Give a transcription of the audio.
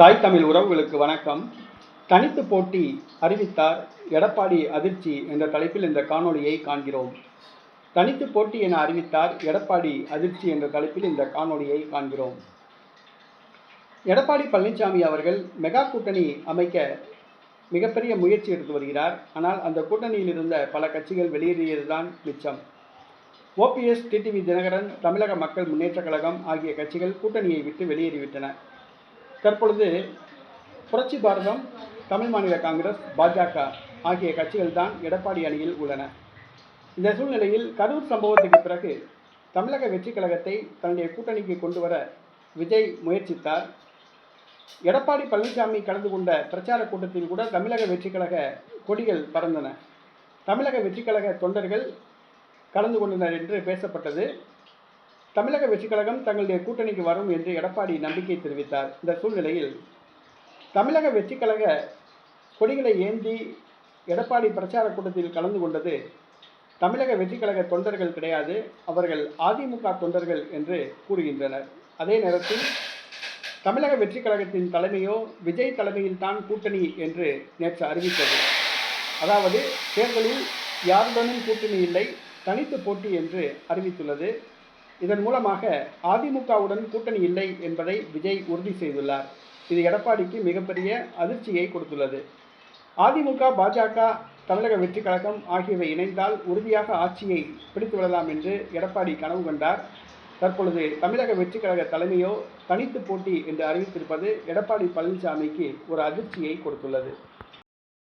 தாய் தமிழ் உறவுகளுக்கு வணக்கம். தனித்து போட்டி அறிவித்தார் எடப்பாடி அதிர்ச்சி என்ற தலைப்பில் இந்த காணொளியை காண்கிறோம். தனித்து போட்டி என அறிவித்தார் எடப்பாடி அதிர்ச்சி என்ற தலைப்பில் இந்த காணொளியை காண்கிறோம். எடப்பாடி பழனிசாமி அவர்கள் மெகா கூட்டணி அமைக்க மிகப்பெரிய முயற்சி எடுத்து வருகிறார். ஆனால் அந்த கூட்டணியில் இருந்த பல கட்சிகள் வெளியேறியதுதான் மிச்சம். ஓபிஎஸ் டிடிவி தினகரன் தமிழக மக்கள் முன்னேற்றக் கழகம் ஆகிய கட்சிகள் கூட்டணியை விட்டு வெளியேறிவிட்டன. தற்பொழுது புரட்சி பாரதம் தமிழ் மாநில காங்கிரஸ் பாஜக ஆகிய கட்சிகள் தான் எடப்பாடி அணியில் உள்ளன. இந்த சூழ்நிலையில் கரூர் சம்பவத்துக்கு பிறகு தமிழக வெற்றி கழகத்தை தன்னுடைய கூட்டணிக்கு கொண்டு வர விஜய் முயற்சித்தார். எடப்பாடி பழனிசாமி கலந்து கொண்ட பிரச்சார கூட்டத்தில் கூட தமிழக வெற்றி கழக கொடிகள் பறந்தன. தமிழக வெற்றி கழக தொண்டர்கள் கலந்து கொண்டனர் என்று பேசப்பட்டது. தமிழக வெற்றிக் கழகம் தங்களுடைய கூட்டணிக்கு வரும் என்று எடப்பாடி நம்பிக்கை தெரிவித்தார். இந்த சூழ்நிலையில் தமிழக வெற்றிக் கழக கொடிகளை ஏந்தி எடப்பாடி பிரச்சார கூட்டத்தில் கலந்து கொண்டது தமிழக வெற்றிக் கழக தொண்டர்கள் கிடையாது அவர்கள் அதிமுக தொண்டர்கள் என்று கூறுகின்றனர். அதே நேரத்தில் தமிழக வெற்றிக் கழகத்தின் தலைமையோ விஜய் தலைமையில் தான் கூட்டணி என்று நேற்று அறிவித்தது. அதாவது தேர்தலில் யாருடனும் கூட்டணி இல்லை தனித்து போட்டி என்று அறிவித்துள்ளது. இதன் மூலமாக அதிமுகவுடன் கூட்டணி இல்லை என்பதை விஜய் உறுதி செய்துள்ளார். இது எடப்பாடிக்கு மிகப்பெரிய அதிர்ச்சியை கொடுத்துள்ளது. அதிமுக பாஜக தமிழக வெற்றி கழகம் ஆகியவை இணைந்தால் உறுதியாக ஆட்சியை பிடித்து விடலாம் என்று எடப்பாடி கனவு கண்டார். தற்பொழுது தமிழக வெற்றி கழக தலைமையோ தனித்து போட்டி என்று அறிவித்திருப்பது எடப்பாடி பழனிசாமிக்கு ஒரு அதிர்ச்சியை கொடுத்துள்ளது.